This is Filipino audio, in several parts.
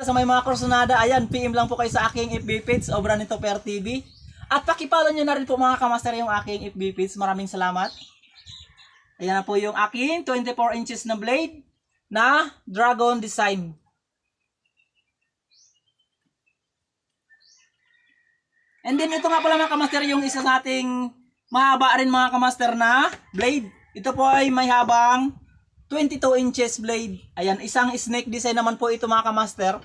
Sa may mga kursunada, ayan, PM lang po kayo sa aking FB page, Obra nito Per TV. At pakipollow nyo na rin po mga kamaster yung aking FB page. Maraming salamat. Ayan na po yung aking 24 inches na blade na dragon design. And then ito nga pala mga kamaster yung isa sa ating mahaba rin mga kamaster na blade. Ito po ay may habang 22 inches blade. Ayan, isang snake design naman po ito mga kamaster.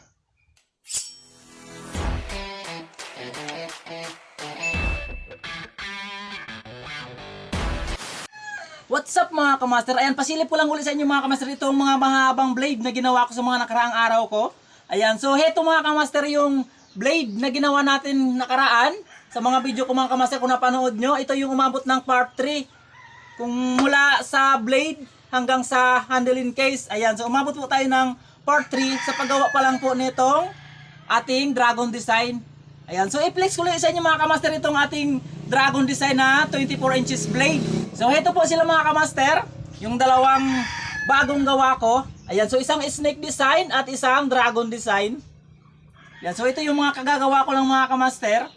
What's up mga kamaster? Ayan, pasilip ko lang ulit sa inyo mga kamaster itong mga mahabang blade na ginawa ko sa mga nakaraang araw ko. Ayan, so heto mga kamaster yung blade na ginawa natin nakaraan. Sa mga video ko mga kamaster kung napanood nyo, ito yung umabot ng part 3. Kung mula sa blade hanggang sa handling case. Ayan, so umabot po tayo ng part 3 sa paggawa pa lang po nitong ating dragon design. Ayan, so i-flex ko lang sa inyo mga kamaster itong ating dragon design na 24 inches blade. So ito po sila mga kamaster, yung dalawang bagong gawa ko. Ayan, so isang snake design at isang dragon design. Yan, so ito yung mga kagagawa ko lang mga kamaster.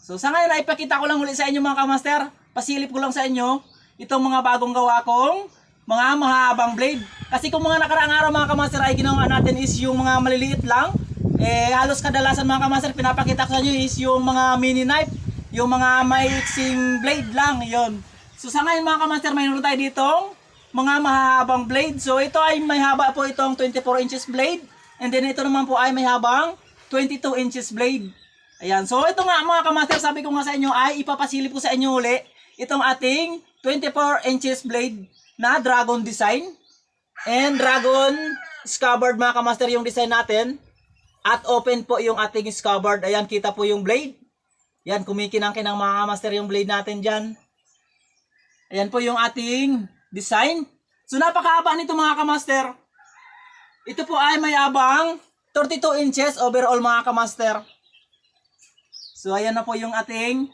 So sa ngayon ay ipakita ko lang ulit sa inyo mga kamaster. Pasilip ko lang sa inyo itong mga bagong gawa kong mga mahabang blade. Kasi kung mga nakaraang araw mga kamaster ay ginawa natin is yung mga maliliit lang. Eh halos kadalasan mga kamaster pinapakita ko sa inyo is yung mga mini knife. Yung mga maiksing blade lang, yon. So sa ngayon mga kamaster mayroon tayo ditong mga mahabang blade. So ito ay may haba po itong 24 inches blade. And then ito naman po ay may habang 22 inches blade. Ayan. So ito nga mga kamaster, sabi ko nga sa inyo ay ipapasilip ko sa inyo uli itong ating 24 inches blade na dragon design. And dragon scabbard mga kamaster yung design natin. At open po yung ating scabbard. Ayan, kita po yung blade. Yan, kumikinang-kinang mga kamaster yung blade natin dyan. Ayan po yung ating design. So napakahaba nito mga kamaster. Ito po ay may abang 32 inches overall mga kamaster. So ayan na po yung ating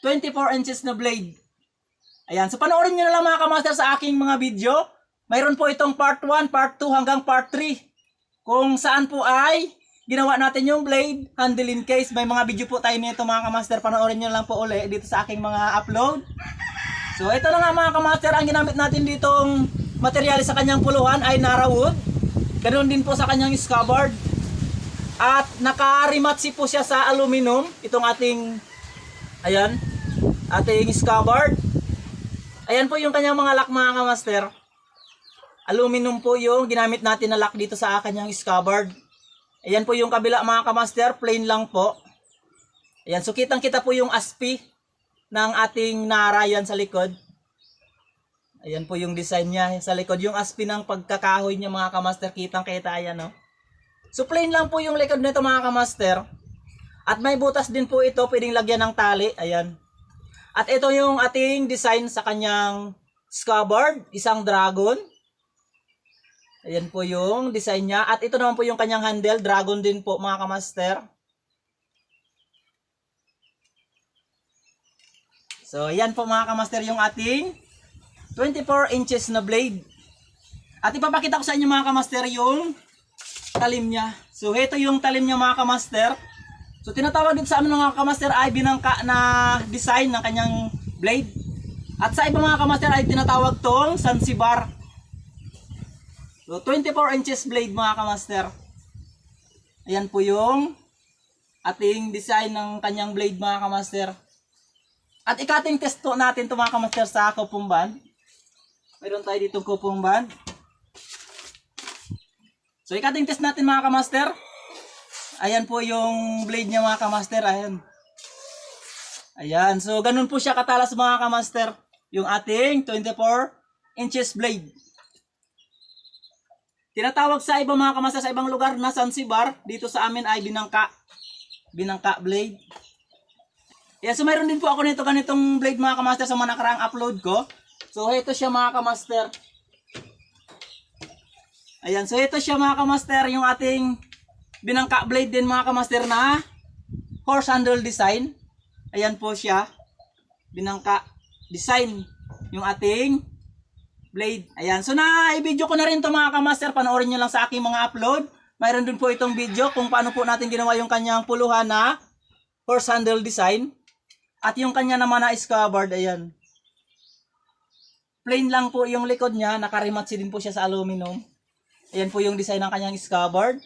24 inches na blade. Ayan, so panoorin nyo na lang mga kamaster sa aking mga video. Mayroon po itong part 1, part 2 hanggang part 3. Kung saan po ay ginawa natin yung blade, handling case. May mga video po tayo nito mga kamaster. Panoorin nyo lang po uli dito sa aking mga upload. So ito na nga mga kamaster, ang ginamit natin ditong material sa kanyang puluhan ay Nara wood. Ganoon din po sa kanyang scabbard. At nakarimatsi po siya sa aluminum, itong ating ayan, ating scabbard. Ayan po yung kanyang mga lock mga kamaster. Aluminum po yung ginamit natin na lock dito sa kanyang scabbard. Ayan po yung kabila mga kamaster, plain lang po. Ayan, so kitang kita po yung aspi ng ating Nara yan sa likod. Ayan po yung design niya sa likod. Yung aspi ng pagkakahoy niya mga kamaster, kitang kita ayan no. So plain lang po yung likod nito mga kamaster. At may butas din po ito, pwedeng lagyan ng tali. Ayan. At ito yung ating design sa kanyang scabbard, isang dragon. Ayan po yung design niya. At ito naman po yung kanyang handle, dragon din po mga kamaster. So, ayan po mga kamaster yung ating 24 inches na blade. At ipapakita ko sa inyo mga kamaster yung talim niya. So, ito yung talim niya mga kamaster. So, tinatawag dito sa amin mga kamaster ay binangka na design ng kanyang blade. At sa iba mga kamaster ay tinatawag tong Sansibar. So, 24 inches blade mga kamaster. Ayan po yung ating design ng kanyang blade mga kamaster. At ikating test po natin ito mga kamaster sa kupong band. Mayroon tayo ditong kupong band. So ikating test natin mga kamaster. Ayan po yung blade niya mga kamaster. Ayan. Ayan. So ganun po siya katalas mga kamaster. Yung ating 24 inches blade. Tinatawag sa iba mga kamaster sa ibang lugar na Sansibar. Dito sa amin ay binangka. Binangka blade. Yeah, so mayroon din po ako nito ganitong blade mga kamaster sa mga nakaraang upload ko. So ito siya mga kamaster. Ayan, so ito siya mga kamaster, yung ating binangka blade din mga kamaster na horse handle design. Ayan po siya. Binangka design yung ating blade. Ayan, so na i-video ko na rin to mga kamaster, panoorin nyo lang sa aking mga upload mayroon din po itong video kung paano po natin ginawa yung kanyang puluhan na horse handle design. At yung kanya naman na scabbard, ayan. Plain lang po yung likod niya, nakarimatsi din po siya sa aluminum. Ayan po yung design ng kanyang scabbard.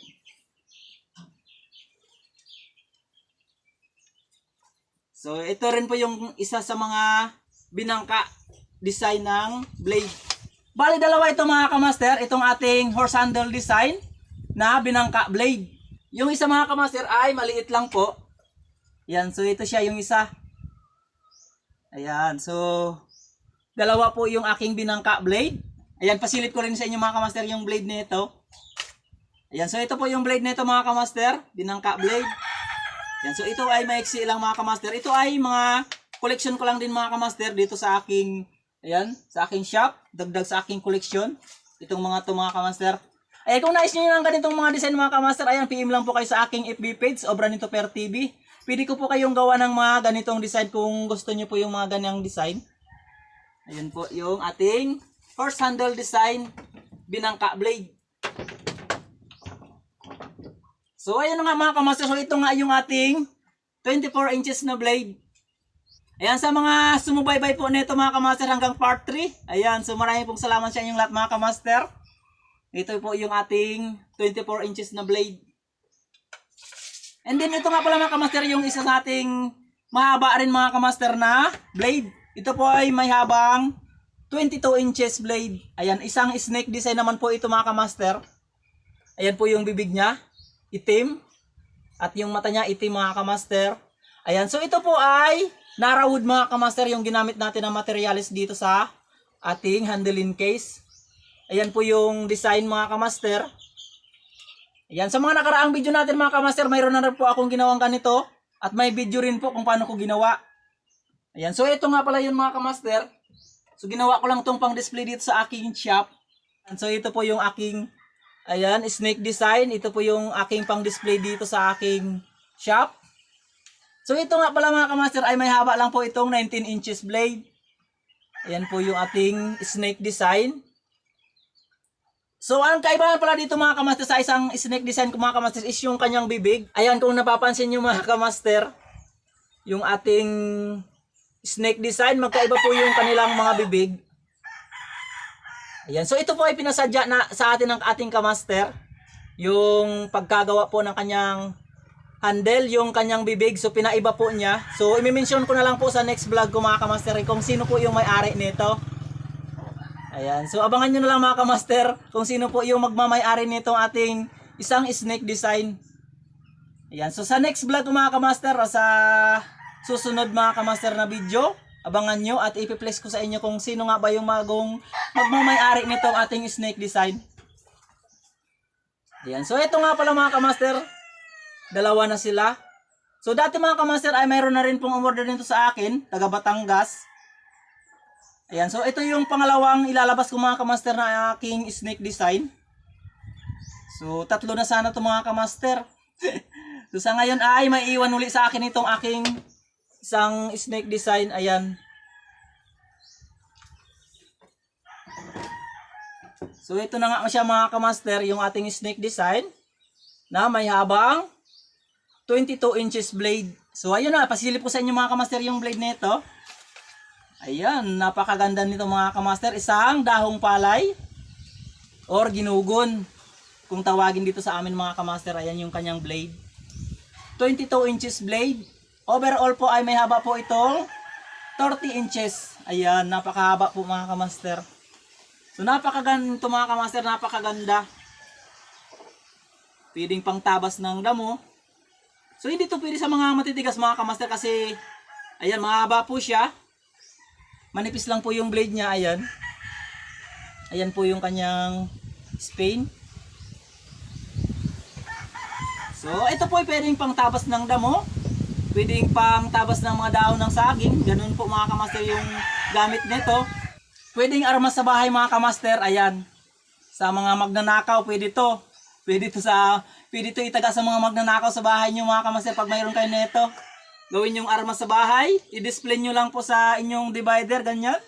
So, ito rin po yung isa sa mga binangka design ng blade. Bali, dalawa ito mga kamaster. Itong ating horse handle design na binangka blade. Yung isa mga kamaster ay maliit lang po. Yan, so ito siya yung isa. Ayan, so dalawa po yung aking binangka blade. Ayan, pasilip ko rin sa inyo mga kamaster yung blade nito. Ayan, so ito po yung blade nito mga kamaster, binangka blade. Yan, so ito ay maiksi lang mga kamaster. Ito ay mga collection ko lang din mga kamaster dito sa aking ayan, sa aking shop, dagdag sa aking collection. Itong mga to mga kamaster. Ay kung nais niyo ng ganitong mga design mga kamaster, ayan PM lang po kayo sa aking FB page, Obra nito per TV. Pwede ko po kayong gawa ng mga ganitong design kung gusto niyo po yung mga ganyang design. Ayan po yung ating horse handle design binangka blade. So ayan nga mga kamaster, so ito nga yung ating 24 inches na blade. Ayan sa mga sumubaybay po nito mga kamaster hanggang part 3. Ayan, so maraming pong salamat sa inyong lahat mga kamaster. Ito po yung ating 24 inches na blade. And then ito nga pala mga kamaster yung isa sa ating mahaba rin mga kamaster na blade. Ito po ay may habang 22 inches blade. Ayan, isang snake design naman po ito mga kamaster. Ayan po yung bibig niya, itim. At yung mata niya itim mga kamaster. Ayan, so ito po ay Narawood mga kamaster yung ginamit natin na materials dito sa ating handling case. Ayan po yung design mga kamaster. Ayan, sa mga nakaraang video natin mga kamaster, mayroon na rin po akong ginawang ganito. At may video rin po kung paano ko ginawa. Ayan, so ito nga pala yun mga kamaster. So ginawa ko lang itong pang display dito sa aking shop. And so ito po yung aking, ayan, snake design. Ito po yung aking pang display dito sa aking shop. So ito nga pala mga kamaster ay may haba lang po itong 19 inches blade. Ayan po yung ating snake design. So ang kaibahan pala dito mga kamaster sa isang snake design ko mga kamaster is yung kanyang bibig. Ayan kung napapansin nyo mga kamaster, yung ating snake design, magkaiba po yung kanilang mga bibig. Ayan, so ito po ay pinasadya na sa atin ng ating kamaster. Yung pagkagawa po ng kanyang handle yung kanyang bibig. So, pinaiba po niya. So, i-mention ko na lang po sa next vlog ko mga kamaster kung sino po yung may-ari nito. Ayan. So, abangan nyo na lang mga kamaster kung sino po yung magmamay-ari nitong ating isang snake design. Ayan. So, sa next vlog mga kamaster, sa susunod mga kamaster na video, abangan nyo at ipi-place ko sa inyo kung sino nga ba yung magong magmamay-ari nitong ating snake design. Ayan. So, ito nga pala mga kamaster. Dalawa na sila. So dati mga kamaster ay mayroon na rin pong umorder nito sa akin, taga Batangas. Ayan, so ito yung pangalawang ilalabas ko mga kamaster na aking snake design. So tatlo na sana to mga kamaster. so sa ngayon ay may iwan uli sa akin itong aking isang snake design. Ayan. So ito na nga siya mga kamaster, yung ating snake design na may habang 22 inches blade. So ayun na, pasilip ko sa inyo mga kamaster yung blade nito. Ayan, napakaganda nito mga kamaster. Isang dahong palay or ginugon. Kung tawagin dito sa amin mga kamaster, ayan yung kanyang blade. 22 inches blade. Overall po ay may haba po itong 30 inches. Ayan, napakahaba po mga kamaster. So napakaganda ito mga kamaster, napakaganda. Pwedeng pang tabas ng damo. So hindi to pwede sa mga matitigas mga kamaster kasi ayan mahaba po siya. Manipis lang po yung blade niya ayan. Ayan po yung kanyang spane. So ito po ay pwedeng pang tabas ng damo. Pwedeng pang tabas ng mga dahon ng saging. Ganun po mga kamaster yung gamit nito. Pwedeng armas sa bahay mga kamaster. Ayan. Sa mga magnanakaw pwede to. Pwede to sa pwede to itaga sa mga magnanakaw sa bahay niyo mga kamaster pag mayroon kayo nito. Gawin yung armas sa bahay, i-display nyo lang po sa inyong divider ganyan.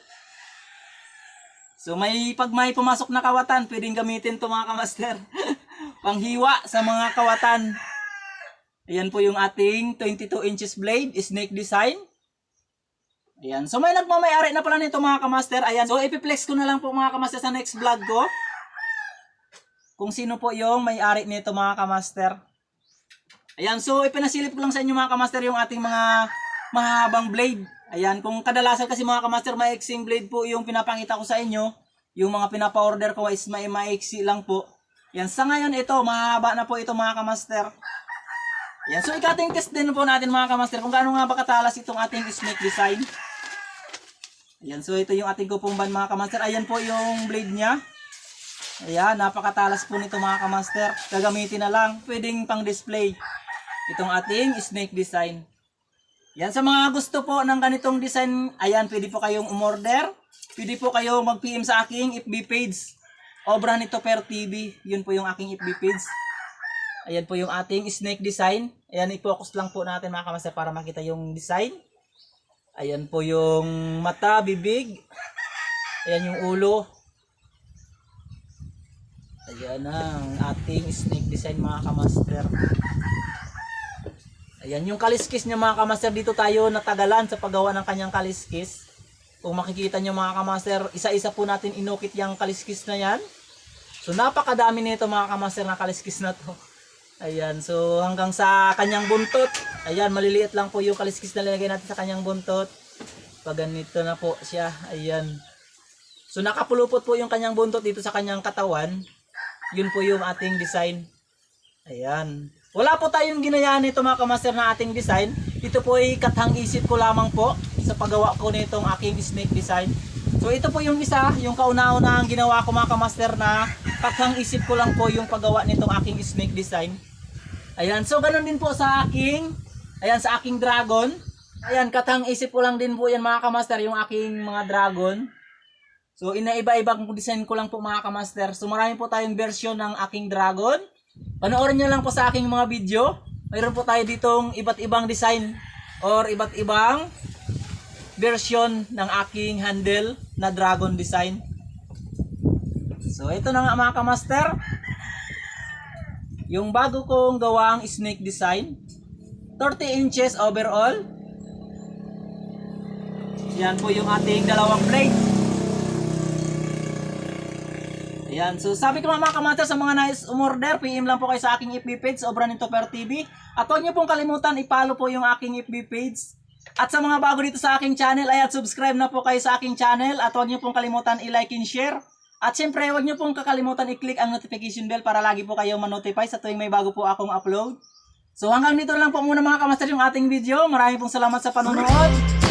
So may pag may pumasok na kawatan, pwedeng gamitin to mga kamaster. panghiwa sa mga kawatan. Ayan po yung ating 22 inches blade, snake design. Ayan. So may nagmamayari na pala nito mga kamaster. Ayan. So ipiplex ko na lang po mga kamaster sa next vlog ko. Kung sino po yung may-ari nito mga kamaster. Ayan. So ipinasilip ko lang sa inyo mga kamaster yung ating mga mahabang blade. Ayan. Kung kadalasan kasi mga kamaster maiksing blade po yung pinapakita ko sa inyo. Yung mga pinapa-order ko is may maiksi lang po. Yan. Sa ngayon ito, mahaba na po ito mga kamaster. Yan. So, ikating test din po natin mga kamaster kung gaano nga ba katalas itong ating snake design. Ayan. So, ito yung ating kupumban mga kamaster. Ayan po yung blade niya. Ayan. Napakatalas po nito mga kamaster. Gagamitin na lang. Pwedeng pang display. Itong ating snake design. Yan. Sa mga gusto po ng ganitong design, ayan. Pwede po kayong umorder. Pwede po kayong mag-PM sa aking FB page. Obra nito per TV. Yun po yung aking FB page. Ayan po yung ating snake design. Ayan, i-focus lang po natin mga kamaster para makita yung design. Ayan po yung mata, bibig. Ayan yung ulo. Ayan ang ating snake design mga kamaster. Ayan yung kaliskis niya mga kamaster. Dito tayo natagalan sa paggawa ng kanyang kaliskis. Kung makikita nyo mga kamaster, isa-isa po natin inukit yung kaliskis na yan. So napakadami nito mga kamaster na kaliskis na to. Ayan, so hanggang sa kanyang buntot. Ayan, maliliit lang po yung kaliskis na lalagay natin sa kanyang buntot. Pag ganito na po siya, ayan. So nakapulupot po yung kanyang buntot dito sa kanyang katawan. Yun po yung ating design. Ayan. Wala po tayong ginayaan nito mga kamaster na ating design. Ito po ay kathang isip ko lamang po sa paggawa ko nitong aking snake design. So ito po yung isa, yung kauna-unahang ginawa ko mga kamaster na kathang isip ko lang po yung paggawa nitong aking snake design. Ayan, so ganun din po sa aking, ayan sa aking dragon. Ayan, kathang isip ko lang din po yan mga kamaster, yung aking mga dragon. So inaiba-ibang design ko lang po mga kamaster. So marami po tayong version ng aking dragon. Panoorin nyo lang po sa aking mga video. Mayroon po tayo ditong iba't ibang design or iba't ibang version ng aking handle na dragon design. So ito na nga mga kamaster. Yung bago kong gawang snake design. 30 inches overall. Yan po yung ating dalawang blade. Ayan, so sabi ko mga kamater sa mga nais umorder, PM lang po kayo sa aking FB page, Obra nito per TV. At huwag niyo pong kalimutan, ipalo po yung aking FB page. At sa mga bago dito sa aking channel, ay at subscribe na po kayo sa aking channel. At huwag niyo pong kalimutan i-like and share. At syempre, huwag niyo pong kakalimutan i-click ang notification bell para lagi po kayo ma-notify sa tuwing may bago po akong upload. So hanggang dito lang po muna mga kamaster yung ating video. Maraming pong salamat sa panonood.